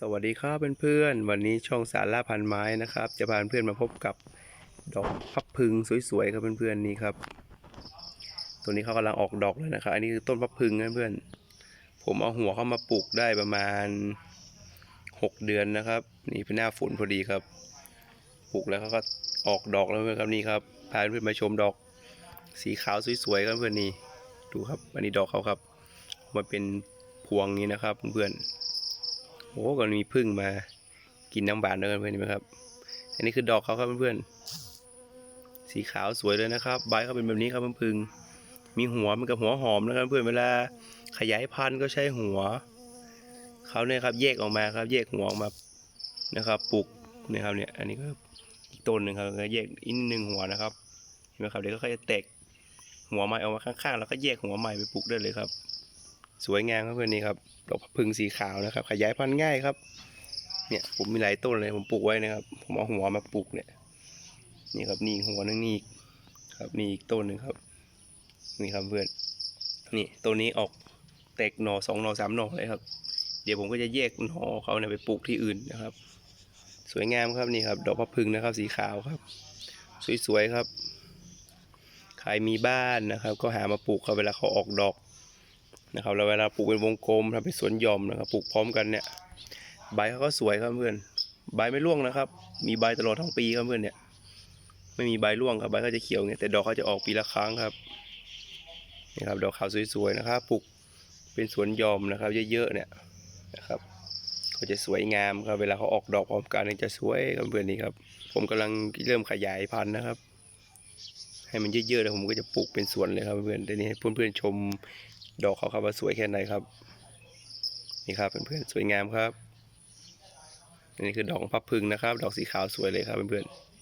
สวัสดีครับเพื่อนๆวันนี้ช่องสารล่าพันไม้นะครับ จะพาเพื่อนมาพบกับดอกพับพึงสวยๆครับเพื่อนๆนี่ครับ ตัวนี้เขากำลังออกดอกเลยนะครับ อันนี้คือต้นพับพึงนะเพื่อนผมเอาหัวเข้ามาปลูกได้ประมาณ 6 เดือนนะครับ นี่เป็นหน้าฝนพอดีครับปลูกแล้วเขาก็ออกดอกแล้วเพื่อนครับนี่ครับพาเพื่อนมาชมดอกสีขาวสวยๆครับเพื่อนนี่ดูครับอันนี้ดอกเขาครับมันเป็นพวงนี้นะครับเพื่อนๆ อ้ก็มีพึ่งมากินน้ำบานด้วยกันเพื่อนไหมครับ อันนี้คือดอกเขาครับเพื่อนๆสีขาวสวยเลยนะครับใบเขาเป็นแบบนี้ครับเพื่อนพึ่งมีหัวมันกับหัวหอมนะครับเพื่อนเวลาขยายพันธุ์ก็ใช้หัวเขาเนี่ยครับแยกออกมาครับแยกหัวออกมานะครับปลูกนะครับเนี่ยอันนี้ก็อีกต้นหนึ่งครับแยกอีกหนึ่งหัวนะครับเห็นไหมครับเดี๋ยวก็จะแตกหัวใหม่ออกมาข้างๆ แล้วก็แยกหัวใหม่ไปปลูกได้เลยครับ สวยงามครับเพื่อนนี่ครับดอกพึ่งสีขาวนะครับ ขยายพันธุ์ง่ายครับ เนี่ยผมมีหลายต้นเลยผมปลูกไว้นะครับ ผมเอาหัวมาปลูกเนี่ย นี่ครับนี่หัวนึงนี่ครับนี่อีกต้นหนึ่งครับ นี่ครับเพื่อนนี่ต้นนี้ออกแตกหน่อสองหน่อสามหน่อเลยครับ เดี๋ยวผมก็จะแยกหน่อเขาเนี่ยไปปลูกที่อื่นนะครับ สวยงามครับนี่ครับดอกพะพึงนะครับ สีขาวครับ สวยๆครับใครมีบ้านนะครับ ก็หามาปลูกครับเวลาเขาออกดอก นะครับแล้วเวลาปลูกเป็นวงกลมทำเป็นสวนหย่อมนะครับปลูกพร้อมกันเนี่ยใบเขาก็สวยครับเพื่อนใบไม่ร่วงนะครับ มีใบตลอดทั้งปีครับเพื่อนเนี่ยไม่มีใบร่วงครับใบเขาจะเขียวเนี่ยแต่ดอกเขาจะออกปีละครั้งครับนี่ครับดอกขาวสวยๆนะครับปลูกเป็นสวนหย่อมนะครับ เยอะๆเนี่ยนะครับเขาจะสวยงามครับเวลาเขาออกดอกพร้อมกันจะสวยครับเพื่อนนี่ครับ ผมกำลังเริ่มขยายพันธุ์นะครับ ให้มันเยอะๆแล้วผมก็จะปลูกเป็นสวนเลยครับเพื่อนเดี๋ยวนี้ให้เพื่อนๆชม ดอกเขาครับว่าสวยแค่ไหนครับ นี่ครับเพื่อนๆสวยงามครับอันนี้คือดอกพับพึงนะครับ ดอกสีขาวสวยเลยครับเพื่อนๆ